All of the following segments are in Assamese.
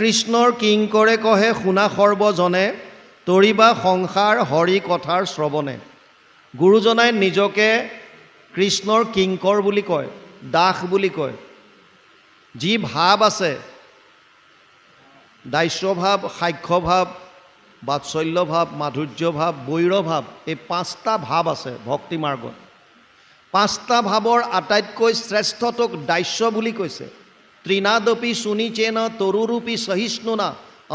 কৃষ্ণৰ কিংকৰে কহে শুনা সৰ্বজনে তৰিবা সংসাৰ হৰি কথাৰ শ্ৰৱণে। গুৰুজনাই নিজকে কৃষ্ণৰ কিংকৰ বুলি কয় দাস বুলি কয়। যি ভাৱ আছে দাস্যভাৱ সাক্ষ্যভাৱ বাৎসল্যভাৱ মাধুৰ্যভাৱ বৈৰভাৱ এই পাঁচটা ভাৱ আছে ভক্তি মাৰ্গত। পাঁচটা ভাৱৰ আটাইতকৈ শ্ৰেষ্ঠটোক দাস্য বুলি কৈছে। ত্ৰিনাদপি সুনিচেন তৰুৰূপী সহিষ্ণুনা,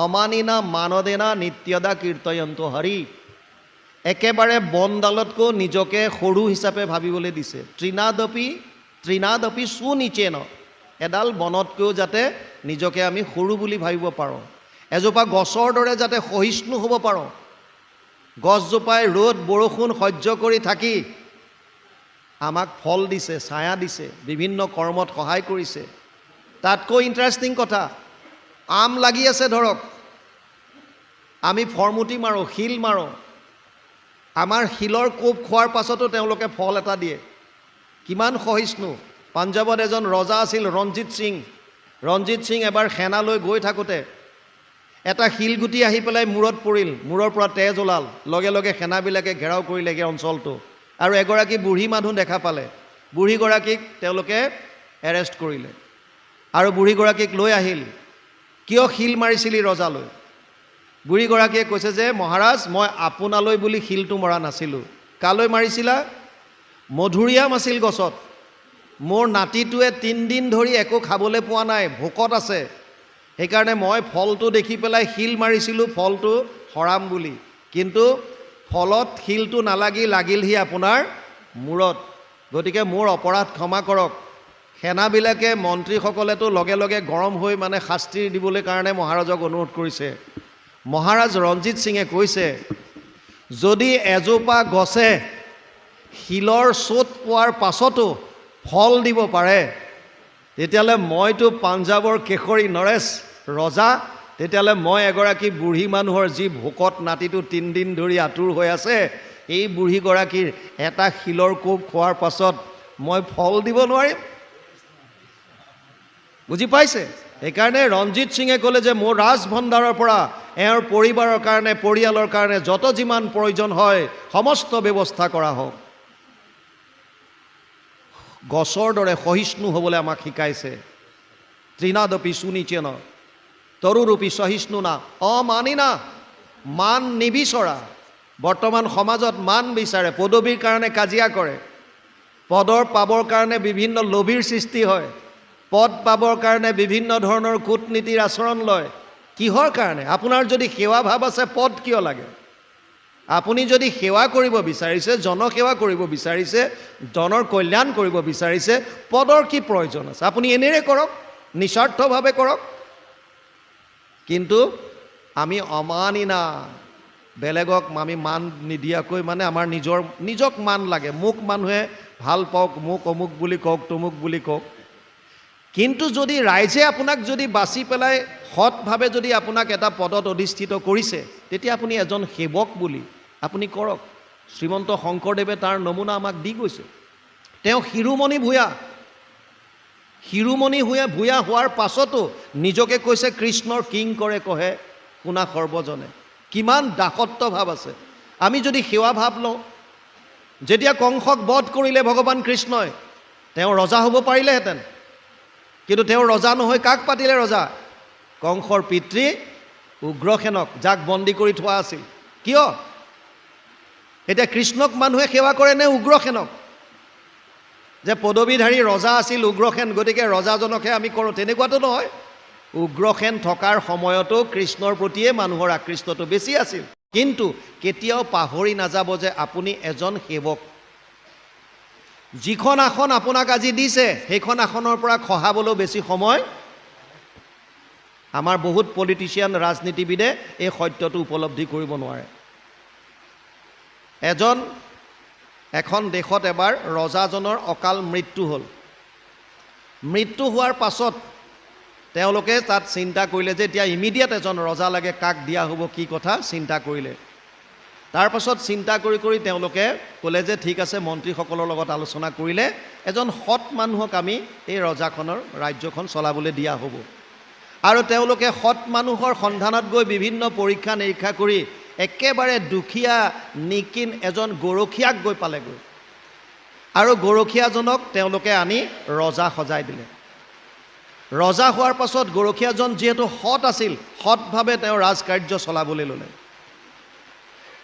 অমানিনা মানদেনা নিত্যদা কীৰ্তয়ন্ত হৰি একেবাৰে বনডালতকৈ নিজকে সৰু হিচাপে ভাবিবলৈ দিছে। ত্ৰিনাদপি ত্ৰিনাদপি সুনিচেন, এডাল বনতকৈও যাতে নিজকে আমি সৰু বুলি ভাবিব পাৰোঁ। এজোপা গছৰ দৰে যাতে সহিষ্ণু হ'ব পাৰোঁ। গছজোপাই ৰ'দ, বৰষুণ সহ্য কৰি থাকি আমাক ফল দিছে, ছায়া দিছে, বিভিন্ন কৰ্মত সহায় কৰিছে। তাতকৈ ইণ্টাৰেষ্টিং কথা আম লাগি আছে ধৰক আমি ফৰমুটি মাৰোঁ শিল মাৰোঁ আমাৰ শিলৰ কোব খোৱাৰ পাছতো তেওঁলোকে ফল এটা দিয়ে। কিমান সহিষ্ণু পাঞ্জাৱত এজন ৰজা আছিল ৰঞ্জিত সিং। ৰঞ্জিত সিং এবাৰ সেনালৈ গৈ থাকোঁতে এটা শিলগুটি আহি পেলাই মূৰত পৰিল মূৰৰ পৰা তেজ ওলাল লগে লগে সেনাবিলাকে ঘেৰাও কৰিলেগৈ অঞ্চলটো। আৰু এগৰাকী বুঢ়ী মানুহ দেখা পালে বুঢ়ীগৰাকীক তেওঁলোকে এৰেষ্ট কৰিলে। আৰু বুঢ়ীগৰাকীক লৈ আহিল। কিয় শিল মাৰিছিলি ৰজালৈ? বুঢ়ীগৰাকীয়ে কৈছে যে মহাৰাজ মই আপোনালৈ বুলি শিলটো মৰা নাছিলোঁ। কালৈ মাৰিছিলা? মধুৰিআম আছিল গছত। মোৰ নাতিটোৱে তিনিদিন ধৰি একো খাবলৈ পোৱা নাই ভোকত আছে। সেইকাৰণে মই ফলটো দেখি পেলাই শিল মাৰিছিলোঁ ফলটো সৰাম বুলি। কিন্তু ফলত শিলটো নালাগি লাগিলহি আপোনাৰ মূৰত। গতিকে মোৰ অপৰাধ ক্ষমা কৰক। সেনাবিলাকে মন্ত্ৰীসকলেতো লগে লগে গৰম হৈ মানে শাস্তি দিবলৈ কাৰণে মহাৰাজক অনুৰোধ কৰিছে। মহাৰাজ ৰঞ্জিত সিঙে কৈছে যদি এজোপা গছে শিলৰ চোত পোৱাৰ পাছতো ফল দিব পাৰে তেতিয়াহ'লে মইতো পাঞ্জাৱৰ কেশৰী নৰেশ ৰজা তেতিয়াহ'লে মই এগৰাকী বুঢ়ী মানুহৰ যি ভোকত নাতিটো তিনিদিন ধৰি আঁতুৰ হৈ আছে এই বুঢ়ীগৰাকীৰ এটা শিলৰ কোব খোৱাৰ পাছত মই ফল দিব নোৱাৰিম? বুজি পাইছে? সেইকাৰণে ৰঞ্জিত সিঙে ক'লে যে মোৰ ৰাজভণ্ডাৰৰ পৰা এওঁৰ পৰিবাৰৰ কাৰণে, পৰিয়ালৰ কাৰণে যত যিমান প্ৰয়োজন হয়, সমস্ত ব্যৱস্থা কৰা হওক। গছৰ দৰে সহিষ্ণু হ'বলৈ আমাক শিকাইছে। ত্ৰিনাদপি সুনিচেন তৰুৰূপী সহিষ্ণু না। অমানিনা মান নিবিচৰা। বৰ্তমান সমাজত মান বিচাৰে, পদবীৰ কাৰণে কাজিয়া কৰে। পদৰ পাবৰ কাৰণে বিভিন্ন লোভীৰ সৃষ্টি হয়। পদ পাবৰ কাৰণে বিভিন্ন ধৰণৰ কূটনীতিৰ আচৰণ লয়। কিহৰ কাৰণে? আপোনাৰ যদি সেৱা ভাৱ আছে, পদ কিয় লাগে? আপুনি যদি সেৱা কৰিব বিচাৰিছে, জনসেৱা কৰিব বিচাৰিছে, জনৰ কল্যাণ কৰিব বিচাৰিছে, পদৰ কি প্ৰয়োজন আছে? আপুনি এনেৰে কৰক, নিস্বাৰ্থভাৱে কৰক। কিন্তু আমি অমানিনা বেলেগক আমি মান নিদিয়াকৈ মানে আমাৰ নিজৰ, নিজক মান লাগে। মোক মানুহে ভালো পাওক, মোক অমুক বুলি কওক, তমুক বুলি কওক। কিন্তু যদি ৰাইজে আপোনাক যদি বাছি পেলাই সৎভাৱে যদি আপোনাক এটা পদত অধিষ্ঠিত কৰিছে, তেতিয়া আপুনি এজন সেৱক বুলি আপুনি কৰক। শ্ৰীমন্ত শংকৰদেৱে তাৰ নমুনা আমাক দি গৈছে। তেওঁ শিৰোমণি ভূঞা। শিৰোমণি ভূঞা ভূঞা হোৱাৰ পাছতো নিজকে কৈছে, কৃষ্ণৰ কিং কৰে কহে, শুনা সৰ্বজনে। কিমান দাসত্ব ভাৱ আছে। আমি যদি সেৱা ভাৱ লওঁ, যেতিয়া কংসক বধ কৰিলে ভগৱান কৃষ্ণই, তেওঁ ৰজা হ'ব পাৰিলেহেঁতেন। কিন্তু তেওঁ ৰজা নহয় কাক পাতিলে ৰজা? কংসৰ পিতৃ উগ্ৰসেনক যাক বন্দী কৰি থোৱা আছিল। কিয়? এতিয়া কৃষ্ণক মানুহে সেৱা কৰে নে উগ্ৰসেনক? যে পদবীধাৰী ৰজা আছিল উগ্ৰসেন গতিকে ৰজাজনকহে আমি কৰোঁ। তেনেকুৱাতো নহয়। উগ্ৰসেন থকাৰ সময়তো কৃষ্ণৰ প্ৰতিয়ে মানুহৰ আকৃষ্টটো বেছি আছিল। কিন্তু কেতিয়াও পাহৰি নাযাব যে আপুনি এজন সেৱক যিখন আসন আপোনাক আজি দিছে সেইখন আসনৰ পৰা খহাবলৈ বেছি সময় আমাৰ বহুত পলিটিচিয়ান ৰাজনীতিবিদে এই সত্যটো উপলব্ধি কৰিব নোৱাৰে। এজন এখন দেশত এবাৰ ৰজাজনৰ অকাল মৃত্যু হ'ল। মৃত্যু হোৱাৰ পাছত তেওঁলোকে তাত চিন্তা কৰিলে যে এতিয়া ইমিডিয়েট এজন ৰজা লাগে কাক দিয়া হ'ব কি কথা চিন্তা কৰিলে। তাৰপাছত চিন্তা কৰি কৰি তেওঁলোকে ক'লে যে ঠিক আছে মন্ত্ৰীসকলৰ লগত আলোচনা কৰিলে এজন সৎ মানুহক আমি এই ৰজাখনৰ ৰাজ্যখন চলাবলৈ দিয়া হ'ব। আৰু তেওঁলোকে সৎ মানুহৰ সন্ধানত গৈ বিভিন্ন পৰীক্ষা নিৰীক্ষা কৰি একেবাৰে দুখীয়া নিকিন এজন গৰখীয়াক গৈ পালেগৈ। আৰু গৰখীয়াজনক তেওঁলোকে আনি ৰজা সজাই দিলে। ৰজা হোৱাৰ পাছত গৰখীয়াজন যিহেতু সৎ আছিল সৎভাৱে তেওঁ ৰাজকাৰ্য চলাবলৈ ল'লে।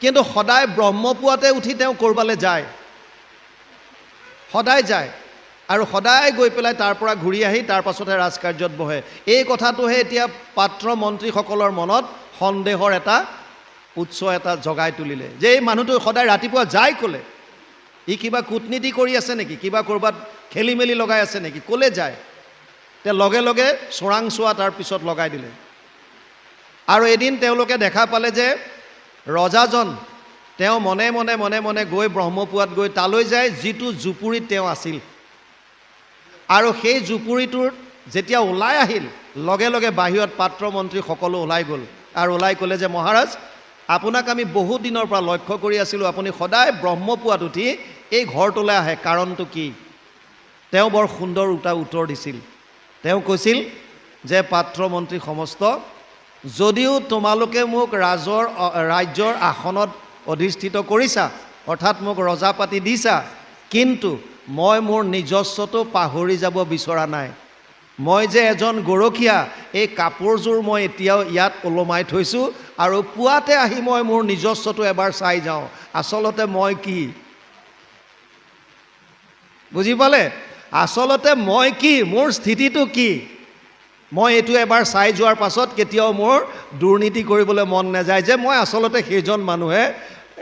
কিন্তু সদায় ব্ৰহ্মপুৱাতে উঠি তেওঁ ক'ৰবালৈ যায়। সদায় যায়। আৰু সদায় গৈ পেলাই তাৰ পৰা ঘূৰি আহি তাৰ পাছতহে ৰাজকাৰ্যত বহে। এই কথাটোহে এতিয়া পাত্ৰ মন্ত্ৰীসকলৰ মনত সন্দেহৰ এটা উৎস এটা জগাই তুলিলে। যে এই মানুহটো সদায় ৰাতিপুৱা যায় ক'লে? ই কিবা কূটনীতি কৰি আছে নেকি? কিবা ক'ৰবাত খেলি মেলি লগাই আছে নেকি? ক'লে যায়। তে লগে লগে চোৰাংচোৱা তাৰ পিছত লগাই দিলে। আৰু এদিন তেওঁলোকে দেখা পালে যে ৰজাজন তেওঁ মনে মনে মনে মনে গৈ ব্ৰহ্মপুৱাত গৈ তালৈ যায় যিটো জুপুৰিত তেওঁ আছিল। আৰু সেই জুপুৰিটোৰ যেতিয়া ওলাই আহিল লগে লগে বাহিৰত পাত্ৰ সকলো ওলাই গ'ল। আৰু ওলাই ক'লে যে মহাৰাজ আপোনাক আমি বহুত দিনৰ পৰা লক্ষ্য কৰি আছিলোঁ আপুনি সদায় ব্ৰহ্মপুৱাত উঠি এই ঘৰটোলৈ আহে। কাৰণটো কি? তেওঁ বৰ সুন্দৰ উত্তৰ দিছিল। তেওঁ কৈছিল যে পাত্ৰ মন্ত্ৰী সমস্ত যদিও তোমালোকে মোক ৰাজৰ ৰাজ্যৰ আসনত অধিষ্ঠিত কৰিছা অৰ্থাৎ মোক ৰজা পাতি দিছা কিন্তু মই মোৰ নিজস্বটো পাহৰি যাব বিচৰা নাই। মই যে এজন গৰখীয়া এই কাপোৰযোৰ মই এতিয়াও ইয়াত ওলমাই থৈছোঁ আৰু পুৱাতে আহি মই মোৰ নিজস্বটো এবাৰ চাই যাওঁ আচলতে মই কি? বুজি পালে? আচলতে মই কি? মোৰ স্থিতিটো কি? মই এইটো এবাৰ চাই যোৱাৰ পাছত কেতিয়াও মোৰ দুৰ্নীতি কৰিবলৈ মন নাযায় যে মই আচলতে সেইজন মানুহে।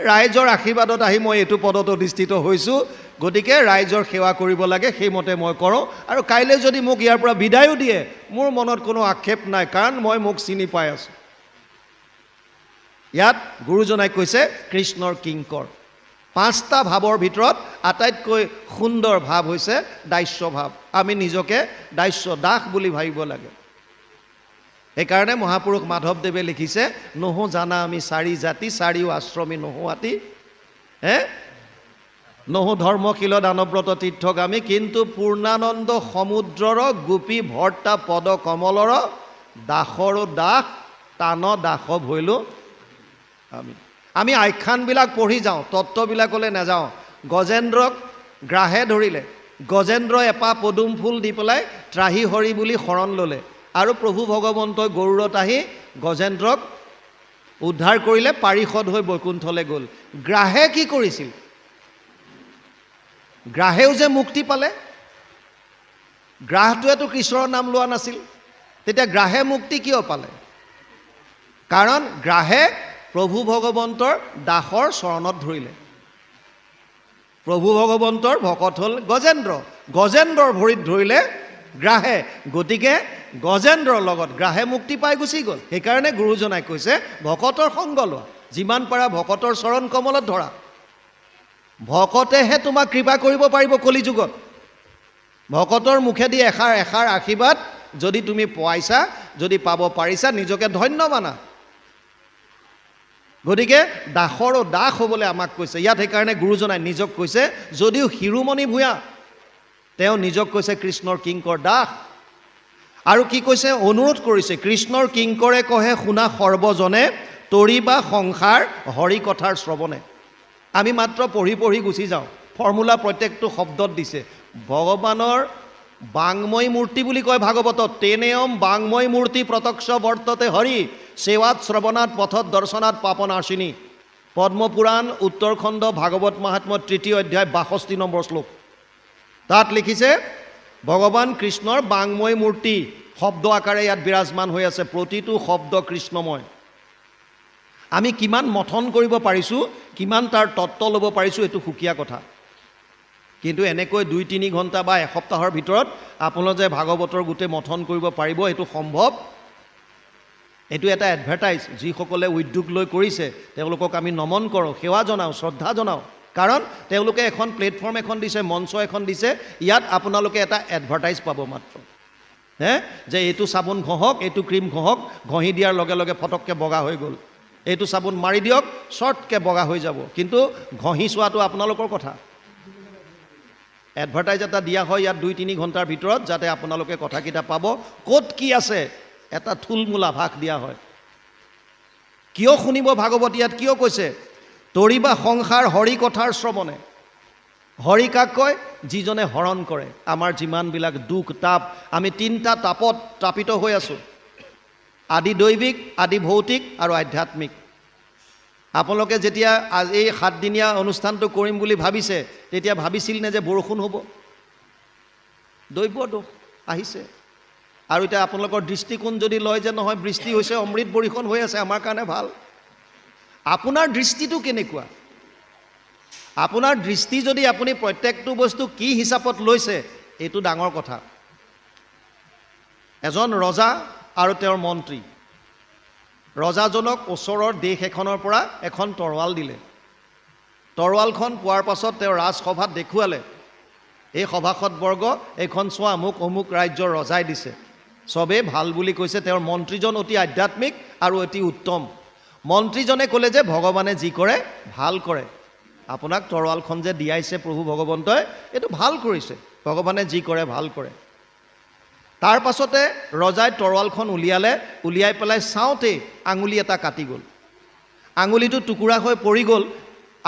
ৰাইজৰ আশীৰ্বাদত আহি মই এইটো পদত অধিষ্ঠিত হৈছোঁ। গতিকে ৰাইজৰ সেৱা কৰিব লাগে, সেইমতে মই কৰোঁ। আৰু কাইলৈ যদি মোক ইয়াৰ পৰা বিদায়ো দিয়ে, মোৰ মনত কোনো আক্ষেপ নাই, কাৰণ মই মোক চিনি পাই আছোঁ। ইয়াত গুৰুজনাই কৈছে, কৃষ্ণৰ কিংকৰ। পাঁচটা ভাৱৰ ভিতৰত আটাইতকৈ সুন্দৰ ভাৱ হৈছে দাস্য ভাৱ আমি নিজকে দাস্য দাস বুলি ভাবিব লাগে। সেইকাৰণে মহাপুৰুষ মাধৱদেৱে লিখিছে, নহো জানা আমি চাৰি জাতি, চাৰিও আশ্ৰমী নোহোৱাতি হে? নহো ধৰ্মশীল, দানব্ৰত, তীৰ্থগামী, কিন্তু পূৰ্ণানন্দ সমুদ্ৰৰ গোপী ভৰ্তা পদ কমলৰ দাসৰো দাস টান দাস ভৈলো। আমি আমি আখ্যানবিলাক পঢ়ি যাওঁ, তত্ত্ববিলাকলৈ নাযাওঁ। গজেন্দ্ৰক গ্ৰাহে ধৰিলে। গজেন্দ্ৰ এপাহ পদুম ফুল দি পেলাই ত্ৰাহি হৰি বুলি শৰণ ল'লে। আৰু প্ৰভু ভগৱন্তই গৰুৰত আহি গজেন্দ্ৰক উদ্ধাৰ কৰিলে পাৰিষদ হৈ বৈকুণ্ঠলৈ গ'ল। গ্ৰাহে কি কৰিছিল? গ্ৰাহেও যে মুক্তি পালে গ্ৰাহটোৱেতো কৃষ্ণৰ নাম লোৱা নাছিল। তেতিয়া গ্ৰাহে মুক্তি কিয় পালে? কাৰণ গ্ৰাহে প্ৰভু ভগৱন্তৰ দাসৰ চৰণত ধৰিলে। প্ৰভু ভগৱন্তৰ ভকত হ'ল গজেন্দ্ৰ। গজেন্দ্ৰৰ ভৰিত ধৰিলে গ্ৰাহে গতিকে গজেন্দ্ৰৰ লগত গ্ৰাহে মুক্তি পাই গুচি গ'ল। সেইকাৰণে গুৰুজনাই কৈছে ভকতৰ সংগ লোৱা যিমান পাৰা ভকতৰ চৰণ কমলত ধৰা। ভকতেহে তোমাক কৃপা কৰিব পাৰিব কলিযুগত। ভকতৰ মুখেদি এষাৰ এষাৰ আশীৰ্বাদ যদি তুমি পোৱাইছা যদি পাব পাৰিছা নিজকে ধন্য মানা। গতিকে দাসৰো দাস হ'বলৈ আমাক কৈছে। ইয়াত সেইকাৰণে গুৰুজনাই নিজক কৈছে যদিও শিৰোমণি ভূঞা তেওঁ নিজক কৈছে কৃষ্ণৰ কিংকৰ দাস। আৰু কি কৈছে? অনুৰোধ কৰিছে কৃষ্ণৰ কিংকৰে কহে শুনা সৰ্বজনে তৰি বা সংসাৰ হৰি কথাৰ শ্ৰৱণে। আমি মাত্ৰ পঢ়ি পঢ়ি গুচি যাওঁ। ফৰ্মুলা প্ৰত্যেকটো শব্দত দিছে। ভগৱানৰ বাংময় মূৰ্তি বুলি কয় ভাগৱতত তেনেয়ম বাংময় মূৰ্তি প্ৰত্যক্ষ বৰ্ততে হৰি। সেৱাত শ্ৰৱণাত পথত দৰ্শনাত পাপনাশিনী পদ্মপুৰাণ উত্তৰখণ্ড ভাগৱত মহাত্ম তৃতীয় অধ্যায় বাষষ্ঠি নম্বৰ শ্লোক। তাত লিখিছে ভগৱান কৃষ্ণৰ বাংময় মূৰ্তি শব্দ আকাৰে ইয়াত বিৰাজমান হৈ আছে প্ৰতিটো শব্দ কৃষ্ণময়। আমি কিমান মথন কৰিব পাৰিছোঁ কিমান তাৰ তত্ত্ব ল'ব পাৰিছোঁ এইটো সুকীয়া কথা। কিন্তু এনেকৈ দুই তিনি ঘণ্টা বা এসপ্তাহৰ ভিতৰত আপোনালোকে ভাগৱতৰ গোটেই মথন কৰিব পাৰিব এইটো সম্ভৱ এইটো এটা এডভাৰটাইজ যিসকলে উদ্যোগ লৈ কৰিছে, তেওঁলোকক আমি নমন কৰোঁ, সেৱা জনাওঁ, শ্ৰদ্ধা জনাওঁ। কাৰণ তেওঁলোকে এখন প্লেটফৰ্ম এখন দিছে, মঞ্চ এখন দিছে, ইয়াত আপোনালোকে এটা এডভাৰটাইজ পাব মাত্ৰ। হে? যে এইটো চাবোন ঘঁহক, এইটো ক্ৰীম ঘঁহক, ঘঁহি দিয়াৰ লগে লগে ফটককৈ বগা হৈ গ'ল। এইটো চাবোন মাৰি দিয়ক শ্বৰ্টকৈ বগা হৈ যাব। কিন্তু ঘঁহি চোৱাটো আপোনালোকৰ কথা। এডভাৰটাইজ এটা দিয়া হয় ইয়াত দুই তিনি ঘণ্টাৰ ভিতৰত, যাতে আপোনালোকে কথাকেইটা পাব। ক'ত কি আছে? এটা থুলমূল আভাস দিয়া হয়। কিয় শুনিব ভাগৱত ইয়াত? কিয় কৈছে? তৰিবা সংসাৰ হৰি কথাৰ শ্ৰৱণে। হৰি কাক কয়, যিজনে হৰণ কৰে, আমাৰ যিমানবিলাক দুখ, তাপ, আমি তিনিটা তাপত তাপিত হৈ আছোঁ। আদি দৈৱিক, আদি ভৌতিক আৰু আধ্যাত্মিক। আপোনালোকে যেতিয়া এই সাতদিনীয়া অনুষ্ঠানটো কৰিম বুলি ভাবিছে, তেতিয়া ভাবিছিল নে যে বৰষুণ হ'ব? দৈৱ দোষ আহিছে। আৰু এতিয়া আপোনালোকৰ দৃষ্টিকোণ যদি লয় যে নহয় বৃষ্টি হৈছে অমৃত বৰিষণ হৈ আছে আমাৰ কাৰণে ভাল। আপোনাৰ দৃষ্টিটো কেনেকুৱা? আপোনাৰ দৃষ্টি যদি আপুনি প্ৰত্যেকটো বস্তু কি হিচাপত লৈছে এইটো ডাঙৰ কথা। এজন ৰজা আৰু তেওঁৰ মন্ত্ৰী। ৰজাজনক ওচৰৰ দেশ এখনৰ পৰা এখন তৰোৱাল দিলে। তৰোৱালখন পোৱাৰ পাছত তেওঁ ৰাজসভাত দেখুৱালে। এই সভাসদবৰ্গ এইখন চোৱা মোক অমুক ৰাজ্যৰ ৰজাই দিছে। চবেই ভাল বুলি কৈছে তেওঁৰ মন্ত্ৰীজন অতি আধ্যাত্মিক আৰু অতি উত্তম। মন্ত্ৰীজনে ক'লে যে ভগৱানে যি কৰে ভাল কৰে। আপোনাক তৰোৱালখন যে দিয়াইছে প্ৰভু ভগৱন্তই এইটো ভাল কৰিছে। ভগৱানে যি কৰে ভাল কৰে। তাৰ পাছতে ৰজাই তৰোৱালখন উলিয়ালে উলিয়াই পেলাই চাওঁতেই আঙুলি এটা কাটি গ'ল। আঙুলিটো টুকুৰা হৈ পৰি গ'ল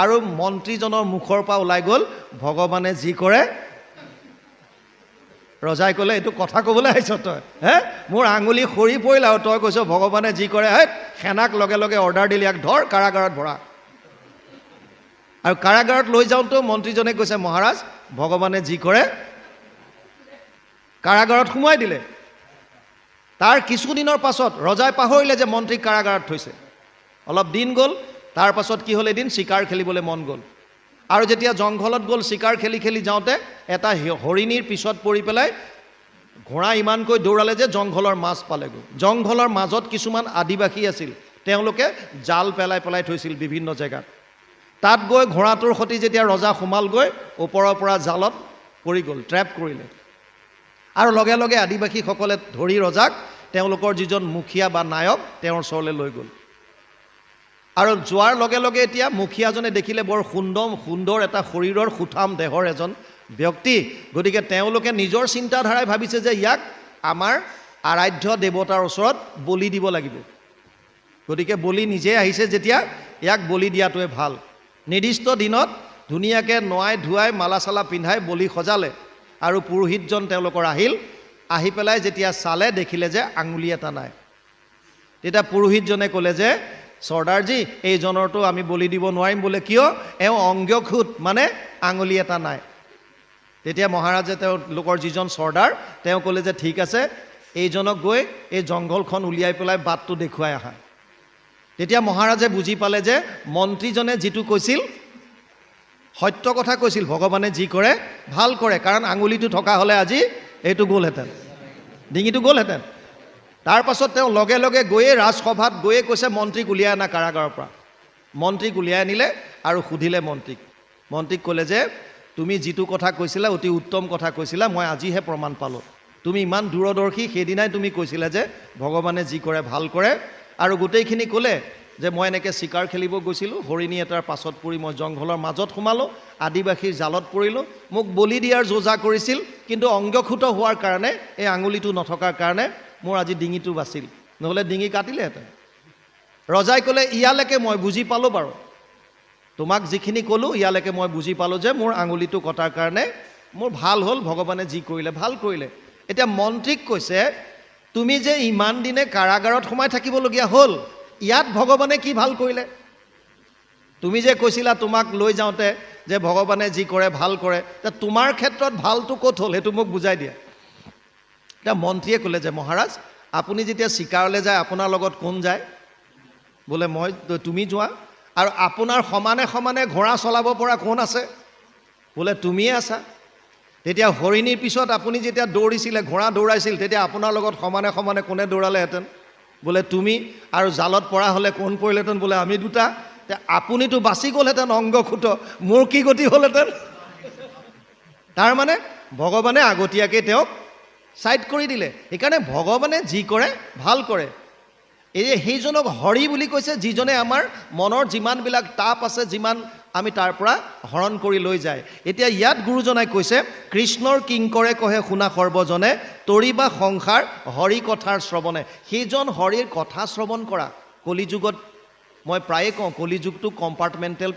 আৰু মন্ত্ৰীজনৰ মুখৰ পৰা ওলাই গ'ল ভগৱানে যি কৰে ৰজাই ক'লে এইটো কথা ক'বলৈ আহিছ তই। হে? মোৰ আঙুলি সৰি পৰিল আৰু তই কৈছ ভগৱানে যি কৰে হে সেনাক লগে লগে অৰ্ডাৰ দিলে ইয়াক ধৰ কাৰাগাৰত ভৰা। আৰু কাৰাগাৰত লৈ যাওঁতেও মন্ত্ৰীজনে কৈছে মহাৰাজ ভগৱানে যি কৰে কাৰাগাৰত সোমোৱাই দিলে। তাৰ কিছুদিনৰ পাছত ৰজাই পাহৰিলে যে মন্ত্ৰীক কাৰাগাৰত থৈছে। অলপ দিন গ'ল তাৰ পাছত কি হ'ল এদিন? চিকাৰ খেলিবলৈ মন গ'ল। আৰু যেতিয়া জংঘলত গ'ল, চিকাৰ খেলি খেলি যাওঁতে এটা হৰিণীৰ পিছত পৰি পেলাই ঘোঁৰা ইমানকৈ দৌৰালে যে জংঘলৰ মাছ পালেগৈ। জংঘলৰ মাজত কিছুমান আদিবাসী আছিল। তেওঁলোকে জাল পেলাই পেলাই থৈছিল বিভিন্ন জেগাত। তাত গৈ ঘোঁৰাটোৰ সৈতে যেতিয়া ৰজা সোমালগৈ, ওপৰৰ পৰা জালত পৰি গ'ল, ট্ৰেপ কৰিলে। আৰু লগে লগে আদিবাসীসকলে ধৰি ৰজাক তেওঁলোকৰ যিজন মুখীয়া বা নায়ক তেওঁৰ ওচৰলৈ লৈ গ'ল। আৰু যোৱাৰ লগে লগে এতিয়া মুখীয়াজনে দেখিলে বৰ সুন্দৰ সুন্দৰ এটা শৰীৰৰ সুঠাম দেহৰ এজন ব্যক্তি। গতিকে তেওঁলোকে নিজৰ চিন্তাধাৰাই ভাবিছে যে ইয়াক আমাৰ আৰাধ্য দেৱতাৰ ওচৰত বলি দিব লাগিব। গতিকে বলি নিজে আহিছে যেতিয়া ইয়াক বলি দিয়াটোৱে ভাল। নিৰ্দিষ্ট দিনত ধুনীয়াকৈ নোৱাই ধুৱাই মালা চালা পিন্ধাই বলি সজালে আৰু পুৰোহিতজন তেওঁলোকৰ আহিল আহি পেলাই যেতিয়া চালে দেখিলে যে আঙুলি এটা নাই। তেতিয়া পুৰোহিতজনে ক'লে যে চৰ্দাৰজী এইজনৰতো আমি বলি দিব নোৱাৰিম বোলে। কিয়? এওঁ অংগখুত মানে আঙুলি এটা নাই। তেতিয়া মহাৰাজে তেওঁলোকৰ যিজন চৰ্দাৰ তেওঁ ক'লে যে ঠিক আছে এইজনক গৈ এই জংঘলখন উলিয়াই পেলাই বাটটো দেখুৱাই আহা। তেতিয়া মহাৰাজে বুজি পালে যে মন্ত্ৰীজনে যিটো কৈছিল সত্য কথা কৈছিল ভগৱানে যি কৰে ভাল কৰে কাৰণ আঙুলিটো থকা হ'লে আজি এইটো গ'লহেঁতেন। ডিঙিটো গ'লহেঁতেন। তাৰ পাছত তেওঁ লগে লগে গৈয়ে ৰাজসভাত গৈয়ে কৈছে মন্ত্ৰীক উলিয়াই অনা কাৰাগাৰৰ পৰা। মন্ত্ৰীক উলিয়াই আনিলে আৰু সুধিলে মন্ত্ৰীক। মন্ত্ৰীক ক'লে যে তুমি যিটো কথা কৈছিলা অতি উত্তম কথা কৈছিলা মই আজিহে প্ৰমাণ পালোঁ। তুমি ইমান দূৰদৰ্শী সেইদিনাই তুমি কৈছিলা যে ভগৱানে যি কৰে ভাল কৰে। আৰু গোটেইখিনি ক'লে যে মই এনেকৈ চিকাৰ খেলিব গৈছিলোঁ হৰিণী এটাৰ পাছত পৰি মই জংঘলৰ মাজত সোমালোঁ আদিবাসীৰ জালত পৰিলোঁ মোক বলি দিয়াৰ যোজা কৰিছিল কিন্তু অংগক্ষুত হোৱাৰ কাৰণে এই আঙুলিটো নথকাৰ কাৰণে মোৰ আজি ডিঙিটো বাচিল নহ'লে ডিঙি কাটিলেহেঁতেন। ৰজাই ক'লে ইয়ালৈকে মই বুজি পালোঁ বাৰু। তোমাক যিখিনি ক'লোঁ ইয়ালৈকে মই বুজি পালোঁ যে মোৰ আঙুলিটো কটাৰ কাৰণে মোৰ ভাল হ'ল ভগৱানে যি কৰিলে ভাল কৰিলে। এতিয়া মন্ত্ৰীক কৈছে তুমি যে ইমান দিনে কাৰাগাৰত সোমাই থাকিবলগীয়া হ'ল ইয়াত ভগৱানে কি ভাল কৰিলে? তুমি যে কৈছিলা তোমাক লৈ যাওঁতে যে ভগৱানে যি কৰে ভাল কৰে তোমাৰ ক্ষেত্ৰত ভালটো ক'ত হ'ল সেইটো মোক বুজাই দিয়া। এতিয়া মন্ত্ৰীয়ে ক'লে যে, মহাৰাজ, আপুনি যেতিয়া চিকাৰলৈ যায়, আপোনাৰ লগত কোন যায়? বোলে, মই, তুমি যোৱা আৰু আপোনাৰ সমানে সমানে ঘোঁৰা চলাব পৰা কোন আছে? বোলে, তুমিয়ে আছা। তেতিয়া হৰিণীৰ পিছত আপুনি যেতিয়া দৌৰিছিলে, ঘোঁৰা দৌৰাইছিল, তেতিয়া আপোনাৰ লগত সমানে সমানে কোনে দৌৰালেহেঁতেন? বোলে, তুমি আৰু জালত পৰা হ'লে কোন পৰিলেহেঁতেন? বোলে, আমি দুটা। আপুনিতো বাচি গ'লহেঁতেন অংগক্ষুত মোৰ কি গতি হ'লহেঁতেন? তাৰমানে ভগৱানে আগতীয়াকৈ তেওঁক ছাইড কৰি দিলে। সেইকাৰণে ভগৱানে যি কৰে ভাল কৰে। এই সেইজনক হৰি বুলি কৈছে যিজনে আমাৰ মনৰ যিমানবিলাক তাপ আছে যিমান আমি তাৰ পৰা হৰণ কৰি লৈ যায়। এতিয়া ইয়াত গুৰুজনাই কৈছে কৃষ্ণৰ কিংকৰে কহে শুনা সৰ্বজনে তৰি বা সংসাৰ হৰি কথাৰ শ্ৰৱণে। সেইজন হৰিৰ কথা শ্ৰৱণ কৰা। কলিযুগত মই প্ৰায়ে কওঁ কলিযুগটো কম্পাৰ্টমেণ্টেল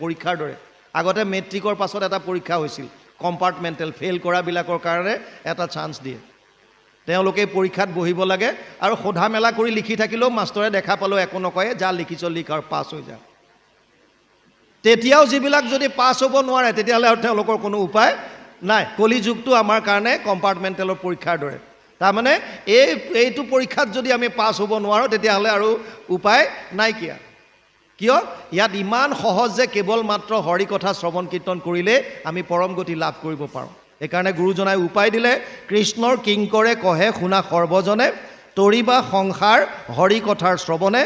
পৰীক্ষাৰ দৰে। আগতে মেট্ৰিকৰ পাছত এটা পৰীক্ষা হৈছিল। কম্পাৰ্টমেণ্টেল ফেইল কৰাবিলাকৰ কাৰণে এটা চান্স দিয়ে। তেওঁলোকে পৰীক্ষাত বহিব লাগে আৰু সোধা মেলা কৰি লিখি থাকিলেও মাষ্টৰে দেখা পালেও একো নকয়ে, যা লিখিছ, লিখ আৰু পাছ হৈ যা। তেতিয়াও যিবিলাক যদি পাছ হ'ব নোৱাৰে, তেতিয়াহ'লে আৰু তেওঁলোকৰ কোনো উপায় নাই। কলিযুগটো আমাৰ কাৰণে কম্পাৰ্টমেণ্টেলৰ পৰীক্ষাৰ দৰে। তাৰমানে এই, এইটো পৰীক্ষাত যদি আমি পাছ হ'ব নোৱাৰোঁ, তেতিয়াহ'লে আৰু উপায় নাইকিয়া। কিয়? ইয়াত ইমান সহজ যে কেৱল মাত্ৰ হৰি কথা শ্ৰৱণ কীৰ্তন কৰিলেই আমি পৰম গতি লাভ কৰিব পাৰোঁ। সেইকাৰণে গুৰুজনাই উপায় দিলে, কৃষ্ণৰ কিংকৰে কহে, শুনা সৰ্বজনে, তৰিবা সংসাৰ হৰি কথাৰ শ্ৰৱণে,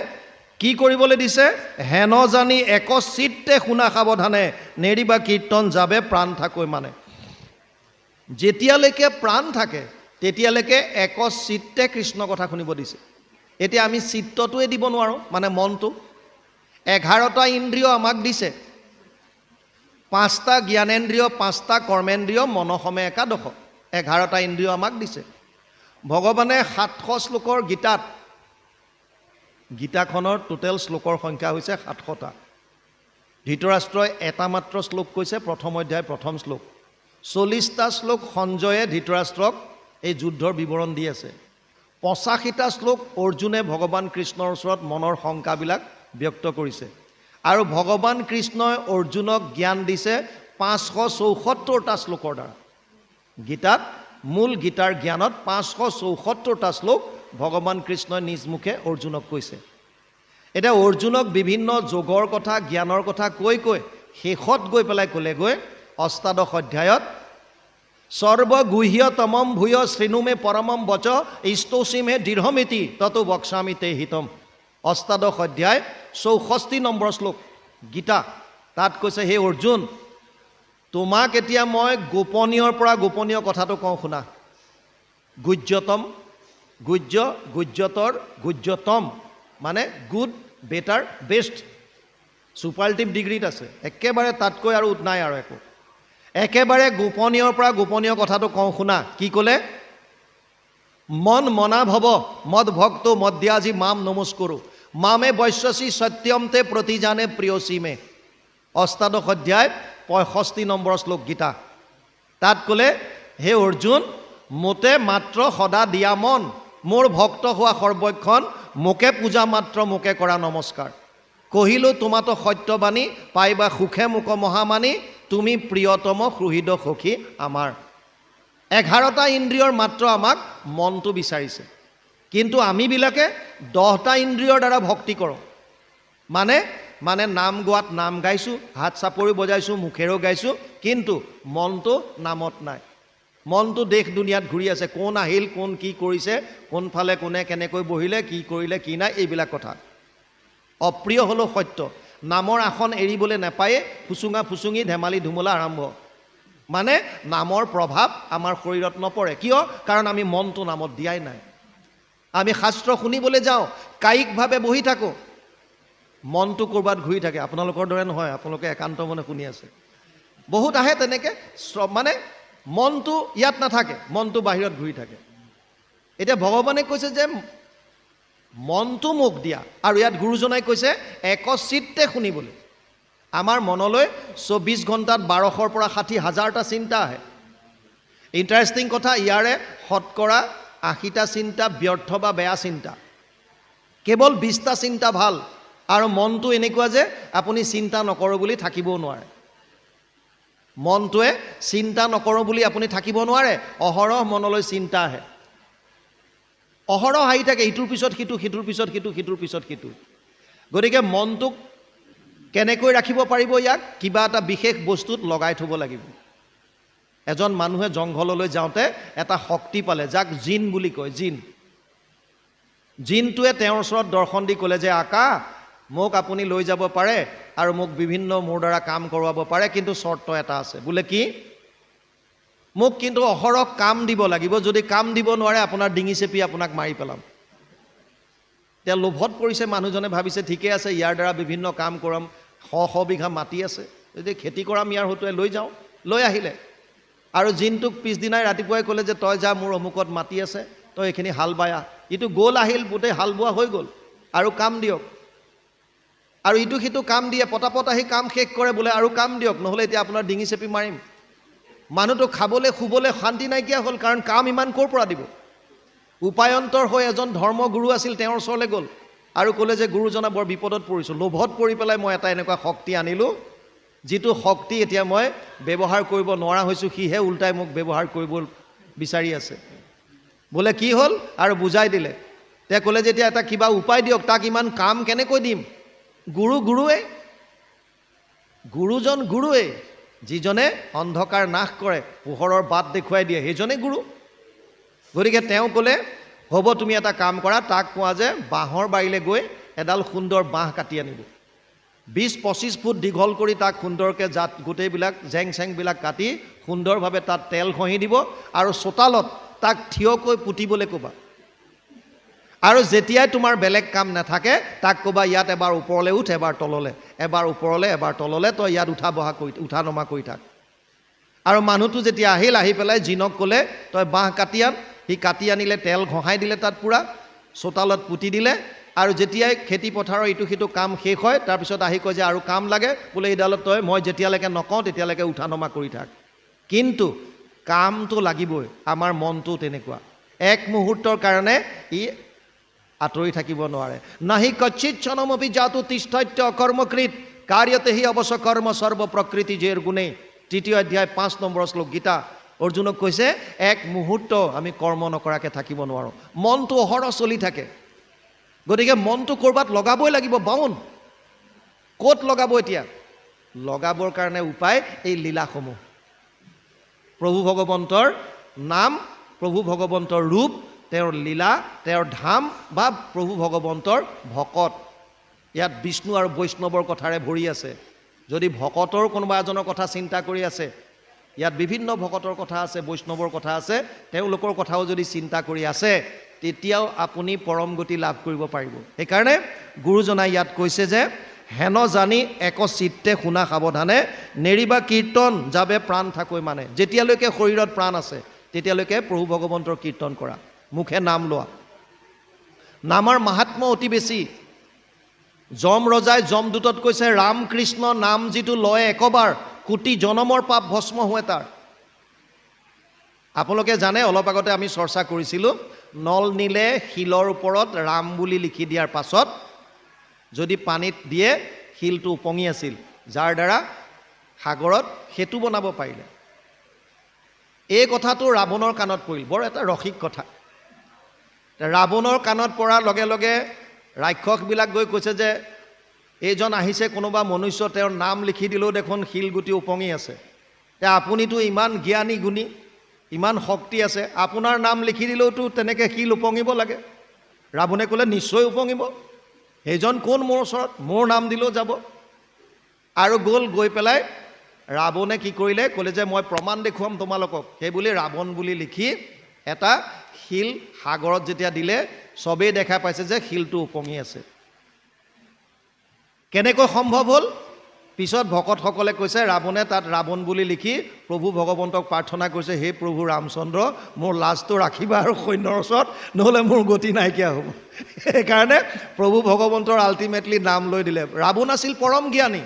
কি কৰিবলৈ দিছে? হেন জানি একচিত্তে শুনা সাৱধানে, নেৰিবা কীৰ্তন যাবে প্ৰাণ থাকৈ মানে। যেতিয়ালৈকে প্ৰাণ থাকে, তেতিয়ালৈকে একচিত্তে কৃষ্ণ কথা শুনিব দিছে। এতিয়া আমি চিত্তটোৱে দিব নোৱাৰোঁ মানে মনটো। এঘাৰটা ইন্দ্ৰিয় আমাক দিছে। পাঁচটা জ্ঞানেন্দ্ৰিয় পাঁচটা কৰ্মেন্দ্ৰিয় মনসমে একাদশ। এঘাৰটা ইন্দ্ৰিয় আমাক দিছে। ভগৱানে সাতশ শ্লোকৰ গীতাত গীতাখনৰ টোটেল শ্লোকৰ সংখ্যা হৈছে সাতশটা। ধৃতৰাষ্ট্ৰই এটা মাত্ৰ শ্লোক কৈছে প্ৰথম অধ্যায় প্ৰথম শ্লোক। চল্লিছটা শ্লোক সঞ্জয়ে ধৃতৰাষ্ট্ৰক এই যুদ্ধৰ বিৱৰণ দি আছে। পঁচাশীটা শ্লোক অৰ্জুনে ভগৱান কৃষ্ণৰ ওচৰত মনৰ শংকাবিলাক ব্যক্ত কৰিছে। আৰু ভগৱান কৃষ্ণই অৰ্জুনক জ্ঞান দিছে পাঁচশ চৌসত্তৰটা শ্লোকৰ দ্বাৰা। গীতাত মূল গীতাৰ জ্ঞানত পাঁচশ চৌসত্তৰটা শ্লোক ভগৱান কৃষ্ণই নিজ মুখে অৰ্জুনক কৈছে। এতিয়া অৰ্জুনক বিভিন্ন যোগৰ কথা জ্ঞানৰ কথা কৈ কৈ শেষত গৈ পেলাই ক'লেগৈ অষ্টাদশ অধ্যায়ত সৰ্বগুহ্যতমম ভূয় শ্ৰীনুমে পৰমম বচ ইষ্টৌচিমে দৃঢ়মিতি ততো বক্সামি তে হিতম। অষ্টাদশ অধ্যায় চৌষষ্ঠি নম্বৰ শ্লোক। গীতা তাত কৈছে হে অৰ্জুন তোমাক এতিয়া মই গোপনীয়ৰ পৰা গোপনীয় কথাটো কওঁ শুনা। গুজ্যতম গুজ্য গুজ্যতৰ গুজ্যতম মানে গুড বেটাৰ বেষ্ট ছুপাৰটিভ ডিগ্ৰীত আছে। একেবাৰে তাতকৈ আৰু নাই আৰু একো। একেবাৰে গোপনীয়ৰ পৰা গোপনীয় কথাটো কওঁ শুনা। কি ক'লে? মন মনা ভৱ মদ ভক্ত মদ্যাজি মাম নমস্কৰো। মামে বৈশ্যসী সত্যমতে প্ৰতিজানে প্ৰিয়সীমে। অষ্টাদশ অধ্যায়, পঁয়ষষ্ঠি নম্বৰ শ্লোক গীতা। তাত ক'লে, হে অৰ্জুন, মোতে মাত্ৰ সদা দিয়া মন, মোৰ ভক্ত হোৱা সৰ্বক্ষণ, মোকে পূজা মাত্ৰ মোকে কৰা নমস্কাৰ। কহিলোঁ, তোমাতো সত্যবাণী, পাইবা সুখে মোক মহামানী তুমি প্ৰিয়তম সুহৃদ সখী আমাৰ। এঘাৰটা ইন্দ্ৰিয়ৰ মাত্ৰ আমাক মনটো বিচাৰিছে। কিন্তু আমিবিলাকে দহটা ইন্দ্ৰিয়ৰ দ্বাৰা ভক্তি কৰোঁ। মানে মানে নাম গোৱাত নাম গাইছোঁ হাত চাপৰি বজাইছোঁ মুখেৰেও গাইছোঁ কিন্তু মনটো নামত নাই। মনটো দেশ দুনীয়াত ঘূৰি আছে কোন আহিল কোন কি কৰিছে কোনফালে কোনে কেনেকৈ বহিলে কি কৰিলে কি নাই এইবিলাক কথা। অপ্ৰিয় হ'লেও সত্য নামৰ আসন এৰিবলৈ নাপায়ে ফুচুঙা ফুচুঙি ধেমালি ধুমুলা আৰম্ভ। মানে নামৰ প্ৰভাৱ আমাৰ শৰীৰত নপৰে। কিয়? কাৰণ আমি মনটো নামত দিয়াই নাই। আমি শাস্ত্ৰ শুনিবলৈ যাওঁ কায়িকভাৱে বহি থাকোঁ। মনটো ক'ৰবাত ঘূৰি থাকে আপোনালোকৰ দৰে নহয় আপোনালোকে একান্ত মনে শুনি আছে। বহুত আহে তেনেকৈ মানে মনটো ইয়াত নাথাকে মনটো বাহিৰত ঘূৰি থাকে। এতিয়া ভগৱানে কৈছে যে মনটো মোক দিয়া আৰু ইয়াত গুৰুজনাই কৈছে একচিত্তে শুনিবলৈ। আমাৰ মনলৈ চৌবিছ ঘণ্টাত বাৰশৰ পৰা ষাঠি হাজাৰটা চিন্তা আহে। ইণ্টাৰেষ্টিং কথা ইয়াৰে শতকৰা আশীটা চিন্তা ব্যৰ্থ বা বেয়া চিন্তা। কেৱল বিছটা চিন্তা ভাল আৰু মনটো এনেকুৱা যে আপুনি চিন্তা নকৰোঁ বুলি থাকিবও নোৱাৰে। মনটোৱে চিন্তা নকৰোঁ বুলি আপুনি থাকিব নোৱাৰে অহৰহ মনলৈ চিন্তা আহে। অহৰহ আহি থাকে ইটোৰ পিছত সিটো সিটোৰ পিছত সিটো সিটোৰ পিছত সিটো। গতিকে মনটোক কেনেকৈ ৰাখিব পাৰিব ইয়াক কিবা এটা বিশেষ বস্তুত লগাই থ'ব লাগিব। এজন মানুহে জংঘললৈ যাওঁতে এটা শক্তি পালে যাক জিন বুলি কয় জিন। জিনটোৱে তেওঁৰ ওচৰত দৰ্শন দি ক'লে যে আকা মোক আপুনি লৈ যাব পাৰে আৰু মোক বিভিন্ন মোৰ দ্বাৰা কাম কৰোৱাব পাৰে কিন্তু চৰ্ত এটা আছে। বোলে কি? মোক কিন্তু অহৰহ কাম দিব লাগিব। যদি কাম দিব নোৱাৰে আপোনাৰ ডিঙি চেপি আপোনাক মাৰি পেলাম। তেওঁ লোভত পৰিছে মানুহজনে ভাবিছে ঠিকে আছে ইয়াৰ দ্বাৰা বিভিন্ন কাম কৰাম শ শ বিঘা মাটি আছে। যদি খেতি কৰা মিয়াৰ হতুৱাই লৈ যাওঁ। লৈ আহিলে। আৰু জিনটোক পিছদিনাই ৰাতিপুৱাই ক'লে যে তই যা মোৰ অমুকত মাটি আছে তই এইখিনি হাল আহ ইটো গ'ল আহিল গোটেই হাল বোৱা হৈ গ'ল। আৰু কাম দিয়ক। আৰু ইটো সিটো কাম দিয়ে পটাপট আহি কাম শেষ কৰে বোলে আৰু কাম দিয়ক নহ'লে এতিয়া আপোনাৰ ডিঙি চেপি মাৰিম। মানুহটো খাবলৈ শুবলৈ শান্তি নাইকিয়া হ'ল কাৰণ কাম ইমান ক'ৰ পৰা দিব? উপায়ন্তৰ হৈ এজন ধৰ্মগুৰু আছিল তেওঁৰ ওচৰলৈ গ'ল। আৰু ক'লে যে গুৰুজনা বৰ বিপদত পৰিছোঁ। লোভত পৰি পেলাই মই এটা এনেকুৱা শক্তি আনিলোঁ যিটো শক্তি এতিয়া মই ব্যৱহাৰ কৰিব নোৱাৰা হৈছোঁ সিহে ওল্টাই মোক ব্যৱহাৰ কৰিব বিচাৰি আছে। বোলে কি হ'ল? আৰু বুজাই দিলে। তেওঁ ক'লে যে এতিয়া এটা কিবা উপায় দিয়ক তাক ইমান কাম কেনেকৈ দিম? গুৰু গুৰুৱে গুৰুজন গুৰুৱে যিজনে অন্ধকাৰ নাশ কৰে পোহৰৰ বাট দেখুৱাই দিয়ে সেইজনে গুৰু। গতিকে তেওঁ ক'লে হ'ব তুমি এটা কাম কৰা তাক কোৱা যে বাঁহৰ বাৰীলৈ গৈ এডাল সুন্দৰ বাঁহ কাটি আনিব। বিছ পঁচিছ ফুট দীঘল কৰি তাক সুন্দৰকৈ জাত গোটেইবিলাক জেং চেংবিলাক কাটি সুন্দৰভাৱে তাত তেল ঘঁহি দিব আৰু চোতালত তাক থিয়কৈ পুতিবলৈ ক'বা। আৰু যেতিয়াই তোমাৰ বেলেগ কাম নাথাকে, তাক ক'বা, ইয়াত এবাৰ ওপৰলৈ উঠ, এবাৰ তললৈ। এবাৰ ওপৰলৈ, এবাৰ তললৈ, তই ইয়াত উঠা বহা কৰি, উঠা নমা কৰি থাক। আৰু মানুহটো যেতিয়া আহিল, আহি পেলাই জিনক ক'লে, তই বাঁহ কাটি আন। সি কাটি আনিলে, তেল ঘঁহাই দিলে তাত পূৰা, চোতালত পুতি দিলে। আৰু যেতিয়াই খেতি পথাৰৰ ইটো সিটো কাম শেষ হয় তাৰপিছত আহি কয় যে আৰু কাম লাগে, বোলে এইডালত তই মই যেতিয়ালৈকে নকওঁ, তেতিয়ালৈকে উঠা নমা কৰি থাক। কিন্তু কামটো লাগিবই, আমাৰ মনটো তেনেকুৱা। এক মুহূৰ্তৰ কাৰণে ই আঁতৰি থাকিব নোৱাৰে। নাহি কচ্ছিত চনমপি জাতু তিষ্ঠত্য অকৰ্মকৃত কাৰ্যতেহি অৱশ্য কৰ্ম সৰ্ব প্ৰকৃতি জেৰ গুণে তৃতীয় অধ্যায়, পাঁচ নম্বৰ শ্লোক, গীতা। অৰ্জুনক কৈছে, এক মুহূৰ্ত আমি কৰ্ম নকৰাকৈ থাকিব নোৱাৰোঁ। মনটো অহৰহ চলি থাকে। গতিকে মনটো ক'ৰবাত লগাবই লাগিব বাউন। ক'ত লগাব এতিয়া? লগাবৰ কাৰণে উপায় এই লীলাসমূহ। প্ৰভু ভগৱন্তৰ নাম প্ৰভু ভগৱন্তৰ ৰূপ তেওঁৰ লীলা তেওঁৰ ধাম বা প্ৰভু ভগৱন্তৰ ভকত। ইয়াত বিষ্ণু আৰু বৈষ্ণৱৰ কথাৰে ভৰি আছে। যদি ভকতৰ কোনোবা এজনৰ কথা চিন্তা কৰি আছে ইয়াত বিভিন্ন ভকতৰ কথা আছে বৈষ্ণৱৰ কথা আছে তেওঁলোকৰ কথাও যদি চিন্তা কৰি আছে তেতিয়াও আপুনি পৰম গতি লাভ কৰিব পাৰিব। সেইকাৰণে গুৰুজনাই ইয়াত কৈছে যে, হেন জানি এক চিত্তে শুনা সাৱধানে, নেৰিবা কীৰ্তন যাবে প্ৰাণ থাকৈ মানে। যেতিয়ালৈকে শৰীৰত প্ৰাণ আছে, তেতিয়ালৈকে প্ৰভু ভগৱন্তৰ কীৰ্তন কৰা। মুখে নাম লোৱা। নামৰ মাহাত্ম অতি বেছি। যম ৰজাই যমদূতত কৈছে ৰাম কৃষ্ণ নাম যিটো লয় একবাৰ, কোটি জনমৰ পাপ ভস্ম হোৱে তাৰ। আপোনালোকে জানে, অলপ আগতে আমি চৰ্চা কৰিছিলোঁ নল নীলে শিলৰ ওপৰত ৰাম বুলি লিখি দিয়াৰ পাছত যদি পানীত দিয়ে শিলটো উপঙি আছিল যাৰ দ্বাৰা সাগৰত সেতু বনাব পাৰিলে। এই কথাটো ৰাৱণৰ কাণত পৰিল বৰ এটা ৰসিক কথা। ৰাৱণৰ কাণত পৰাৰ লগে লগে ৰাক্ষসবিলাক গৈ কৈছে যে এইজন আহিছে কোনোবা মনুষ্য তেওঁৰ নাম লিখি দিলেও দেখোন শিলগুটি উপঙি আছে। তে আপুনিতো ইমান জ্ঞানী গুণী। ইমান শক্তি আছে আপোনাৰ নাম লিখি দিলেওতো তেনেকৈ শিল উপঙিব লাগে। ৰাৱণে ক'লে নিশ্চয় উপঙিব। সেইজন কোন মোৰ ওচৰত? মোৰ নাম দিলেও যাব। আৰু গ'ল গৈ পেলাই ৰাৱণে কি কৰিলে? ক'লে যে মই প্ৰমাণ দেখুৱাম তোমালোকক। সেইবুলি ৰাৱণ বুলি লিখি এটা শিল সাগৰত যেতিয়া দিলে চবেই দেখা পাইছে যে শিলটো উপঙি আছে। কেনেকৈ সম্ভৱ হ'ল? পিছত ভকতসকলে কৈছে ৰাৱণে তাত ৰাৱণ বুলি লিখি প্ৰভু ভগৱন্তক প্ৰাৰ্থনা কৰিছে হে প্ৰভু ৰামচন্দ্ৰ মোৰ লাজটো ৰাখিবা আৰু সৈন্যৰ ওচৰত নহ'লে মোৰ গতি নাইকিয়া হ'ব। সেইকাৰণে প্ৰভু ভগৱন্তৰ আল্টিমেটলি নাম লৈ দিলে। ৰাৱণ আছিল পৰম জ্ঞানী।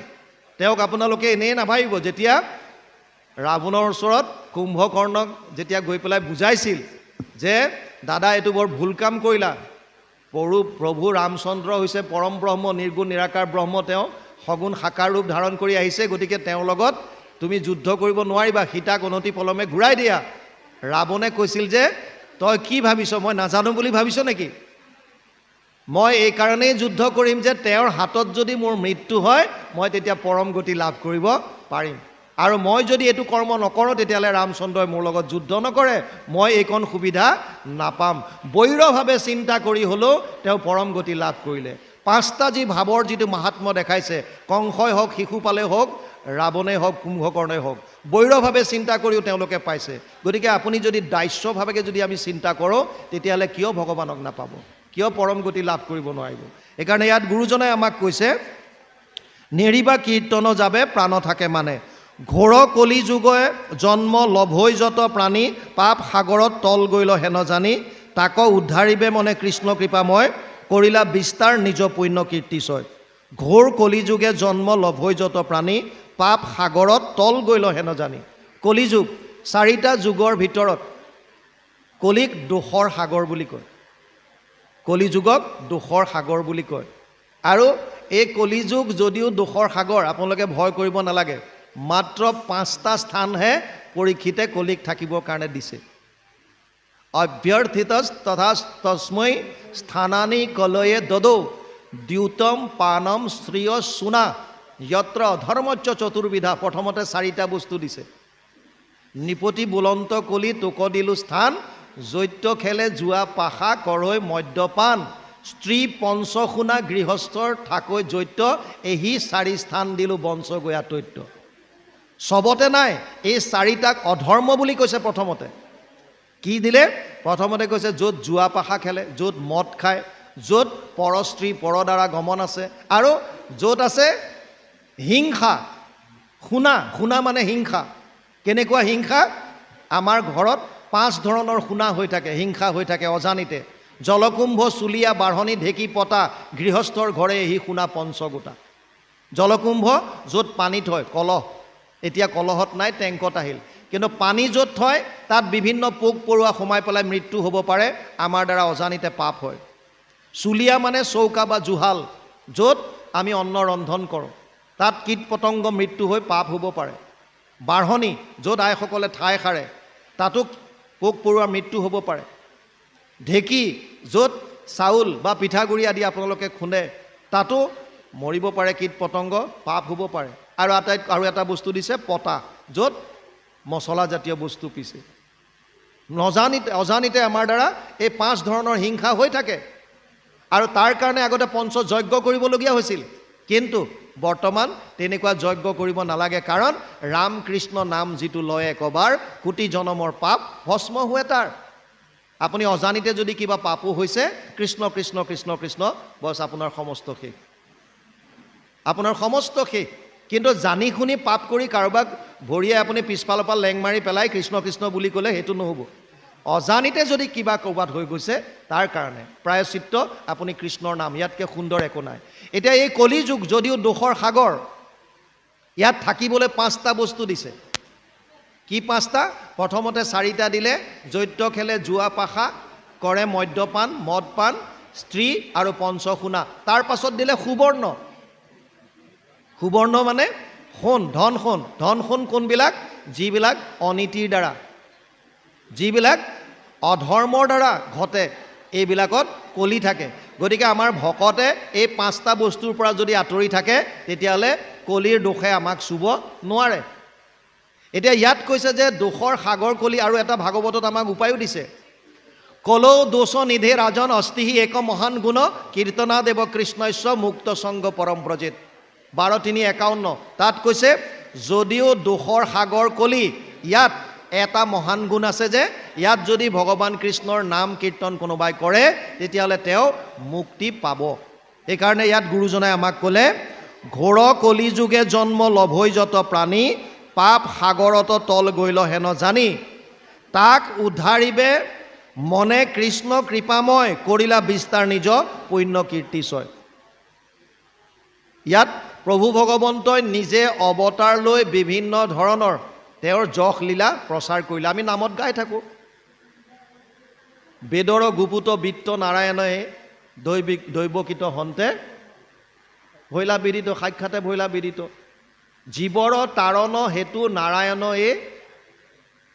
তেওঁক আপোনালোকে এনেই নাভাবিব যেতিয়া ৰাৱণৰ ওচৰত কুম্ভকৰ্ণক যেতিয়া গৈ পেলাই বুজাইছিল যে দাদা এইটো বৰ ভুল কাম কৰিলা। পৰু প্ৰভু ৰামচন্দ্ৰ হৈছে পৰম ব্ৰহ্ম নিৰ্গুণ নিৰাকাৰ ব্ৰহ্ম তেওঁ সগুণ সাকাৰ ৰূপ ধাৰণ কৰি আহিছে, গতিকে তেওঁৰ লগত তুমি যুদ্ধ কৰিব নোৱাৰিবা। সীতাক অনতি পলমে ঘূৰাই দিয়া। ৰাৱণে কৈছিল যে, তই কি ভাবিছ? মই নাজানো বুলি ভাবিছ নেকি? মই এইকাৰণেই যুদ্ধ কৰিম যে তেওঁৰ হাতত যদি মোৰ মৃত্যু হয়, মই তেতিয়া পৰম গতি লাভ কৰিব পাৰিম। আৰু মই যদি এইটো কৰ্ম নকৰোঁ, তেতিয়াহ'লে ৰামচন্দ্ৰই মোৰ লগত যুদ্ধ নকৰে। মই এইকণ সুবিধা নাপাম। বৈৰভাৱে চিন্তা কৰি হ'লেও তেওঁ পৰম গতি লাভ কৰিলে। পাঁচটা যি ভাৱৰ যিটো মাহাত্ম দেখাইছে কংসই হওক শিশুপালেই হওক ৰাৱণেই হওক, কুম্ভকৰ্ণই হওক, বৈৰভাৱে চিন্তা কৰিও তেওঁলোকে পাইছে। গতিকে আপুনি যদি দাস্যভাৱে যদি আমি চিন্তা কৰোঁ, তেতিয়াহ'লে কিয় ভগৱানক নাপাব? কিয় পৰম গতি লাভ কৰিব নোৱাৰিব? সেইকাৰণে ইয়াত গুৰুজনাই আমাক কৈছে নেৰিবা কীৰ্তন যাবে, প্ৰাণ থাকে মানে। ঘোৰ কলি যুগে জন্ম লভৈ যত প্ৰাণী, পাপ সাগৰত তল গৈল হেন জানি, তাক উদ্ধাৰিবে মনে কৃষ্ণ কৃপাময়। কৰিলা বিস্তাৰ নিজ পুণ্য কীৰ্তিচয় ঘোৰ কলিযুগে জন্ম লভৈ যত প্ৰাণী পাপ সাগৰত তল গৈল হেন জানি কলিযুগ চাৰিটা যুগৰ ভিতৰত কলিক দোষৰ সাগৰ বুলি কয়। কলিযুগক দোষৰ সাগৰ বুলি কয়। আৰু এই কলিযুগ যদিও দোষৰ সাগৰ আপোনালোকে ভয় কৰিব নালাগে। মাত্ৰ পাঁচটা স্থানহে পৰীক্ষিতে কলিক থাকিবৰ কাৰণে দিছে। অভ্যৰ্থিত তথা তস্মৈ স্থানানি কলয়ে দদৌ দ্যুতম পানম শ্ৰীয় চুনা যত্ৰ ধৰ্মচ্য চতুৰ্বিধা প্ৰথমতে চাৰিটা বস্তু দিছে নিপতি বুলন্ত কলি তোক দিলো স্থান জৈত্য খেলে যোৱা পাশা কৰৈ মদ্যপান স্ত্ৰী পঞ্চশুনা গৃহস্থৰ ঠাকৈ জৈত্য এহি চাৰি স্থান দিলোঁ বঞ্চ গয়া তৈত্য চবতে নাই এই চাৰিটাক অধৰ্ম বুলি কৈছে প্ৰথমতে। কি দিলে? প্ৰথমতে কৈছে য'ত জোৱা পাশা খেলে য'ত মদ খায় য'ত পৰস্ত্ৰী পৰ দ্বাৰা গমন আছে আৰু য'ত আছে হিংসা। শুনা শুনা মানে হিংসা। কেনেকুৱা হিংসা? আমাৰ ঘৰত পাঁচ ধৰণৰ শুনা হৈ থাকে হিংসা হৈ থাকে অজানিতে। জলকুম্ভ চুলীয়া বাঢ়নি ঢেঁকী পতা গৃহস্থৰ ঘৰে এহি শুনা পঞ্চগোটা। জলকুম্ভ য'ত পানী থয় কলহ। এতিয়া কলহত নাই টেংকত আহিল। কিন্তু পানী য'ত থয়, তাত বিভিন্ন পোক পৰুৱা সোমাই পেলাই মৃত্যু হ'ব পাৰে, আমাৰ দ্বাৰা অজানিতে পাপ হয়। চুলীয়া মানে চৌকা বা জুহাল, য'ত আমি অন্ন ৰন্ধন কৰোঁ। তাত কীট পতংগ মৃত্যু হৈ পাপ হ'ব পাৰে। বাঢ়নি, য'ত আইসকলে ঠাই সাৰে, তাতো পোক পৰুৱাৰ মৃত্যু হ'ব পাৰে। ঢেঁকী, য'ত চাউল বা পিঠাগুড়ি আদি আপোনালোকে খুন্দে, তাতো মৰিব পাৰে কীট পতংগ, পাপ হ'ব পাৰে। আৰু আটাইত আৰু এটা বস্তু দিছে পতা, য'ত মছলাজাতীয় বস্তু পিছে। নজানিতে অজানিতে আমাৰ দ্বাৰা এই পাঁচ ধৰণৰ হিংসা হৈ থাকে। আৰু তাৰ কাৰণে আগতে পঞ্চ যজ্ঞ কৰিবলগীয়া হৈছিল। কিন্তু বৰ্তমান তেনেকুৱা যজ্ঞ কৰিব নালাগে কাৰণ ৰাম কৃষ্ণ নাম যিটো লয় একবাৰ কোটি জনমৰ পাপ ভস্ম হোৱে তাৰ। আপুনি অজানিতে যদি কিবা পাপো হৈছে কৃষ্ণ কৃষ্ণ কৃষ্ণ কৃষ্ণ বছ আপোনাৰ সমস্ত শেষ। আপোনাৰ সমস্ত শেষ। কিন্তু জানি শুনি পাপ কৰি কাৰোবাক ভৰিয়ে আপুনি পিছফালৰ পৰা লেং মাৰি পেলাই কৃষ্ণ কৃষ্ণ বুলি ক'লে সেইটো নহ'ব। অজানিতে যদি কিবা ক'ৰবাত হৈ গৈছে, তাৰ কাৰণে। প্ৰায়চিত্ৰ আপুনি কৃষ্ণৰ নাম, ইয়াতকৈ সুন্দৰ একো নাই। এতিয়া এই কলিযুগ যদিও দোষৰ সাগৰ, ইয়াত থাকিবলৈ পাঁচটা বস্তু দিছে। কি পাঁচটা? প্ৰথমতে চাৰিটা দিলে জৈত্য খেলে জোৱা পাশা কৰে মদ্যপান মদ পান স্ত্ৰী আৰু পঞ্চশুনা তাৰ পাছত দিলে সুবৰ্ণ। সুবৰ্ণ মানে সোণ ধন সোণ। ধন সোণ কোনবিলাক? যিবিলাক অনীতিৰ দ্বাৰা। যিবিলাক অধৰ্মৰ দ্বাৰা ঘটে এইবিলাকত কলি থাকে। গতিকে আমাৰ ভকতে এই পাঁচটা বস্তুৰ পৰা যদি আঁতৰি থাকে তেতিয়াহ'লে কলিৰ দোষে আমাক চুব নোৱাৰে। এতিয়া ইয়াত কৈছে যে দোষৰ সাগৰ কলি আৰু এটা ভাগৱতত আমাক উপায়ো দিছে। কলৌ দোষ নিধে ৰাজন অস্তিহি এক মহান গুণ কীৰ্তনা দেৱ কৃষ্ণস্য মুক্ত সংগ পৰম ব্ৰজিত। বাৰ তিনি একাৱন্ন। তাত কৈছে, যদিও দোষৰ সাগৰ কলি, ইয়াত এটা মহান গুণ আছে যে, ইয়াত যদি ভগৱান কৃষ্ণৰ নাম কীৰ্তন কোনোবাই কৰে, তেতিয়াহ'লে তেওঁ মুক্তি পাব। সেইকাৰণে ইয়াত গুৰুজনাই আমাক ক'লে, ঘোৰ কলিযুগে জন্ম লভৈ যত প্ৰাণী, পাপ সাগৰত তল গৈল হেন জানি। তাক উদ্ধাৰিবে মনে কৃষ্ণ কৃপাময়, কৰিলা বিস্তাৰ নিজ পুণ্য কীৰ্তিচয়। ইয়াত প্ৰভু ভগৱন্তই নিজে অৱতাৰ লৈ বিভিন্ন ধৰণৰ তেওঁৰ যশ লীলা প্ৰচাৰ কৰিলে। আমি নামত গাই থাকোঁ। বেদৰ গুপুত বিত্ত নাৰায়ণে দৈবিক দৈৱকৃত হন্তে ভৈলা বিদিত সাক্ষাতে ভৈলা বিদিত জীৱৰ তাৰণ হেতু নাৰায়ণয়ে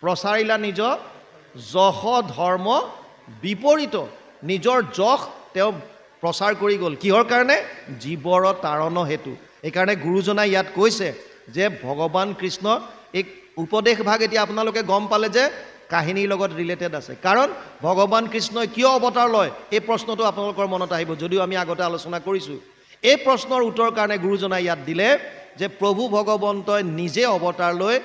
প্ৰচাৰিলা নিজ যশ ধৰ্ম বিপৰীত। নিজৰ যশ তেওঁ প্ৰচাৰ কৰি গ'ল। কিহৰ কাৰণে? জীৱৰ তাৰণ হেতু। সেইকাৰণে গুৰুজনাই ইয়াত কৈছে যে ভগৱান কৃষ্ণ এই উপদেশ ভাগ এতিয়া আপোনালোকে গম পালে যে কাহিনীৰ লগত ৰিলেটেড আছে। কাৰণ ভগৱান কৃষ্ণই কিয় অৱতাৰ লয়? এই প্ৰশ্নটো আপোনালোকৰ মনত আহিব। যদিও আমি আগতে আলোচনা কৰিছোঁ। এই প্ৰশ্নৰ উত্তৰৰ কাৰণে গুৰুজনাই ইয়াত দিলে যে প্ৰভু ভগৱন্তই নিজে অৱতাৰ লৈ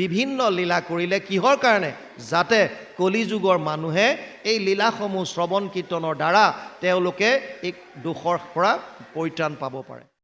বিভিন্ন লীলা কৰিলে। কিহৰ কাৰণে? যাতে কলিযুগৰ মানুহে এই লীলাসমূহ শ্ৰৱণ কীৰ্তনৰ দ্বাৰা তেওঁলোকে এই দোষৰ পৰা পৰিত্ৰাণ পাব পাৰে।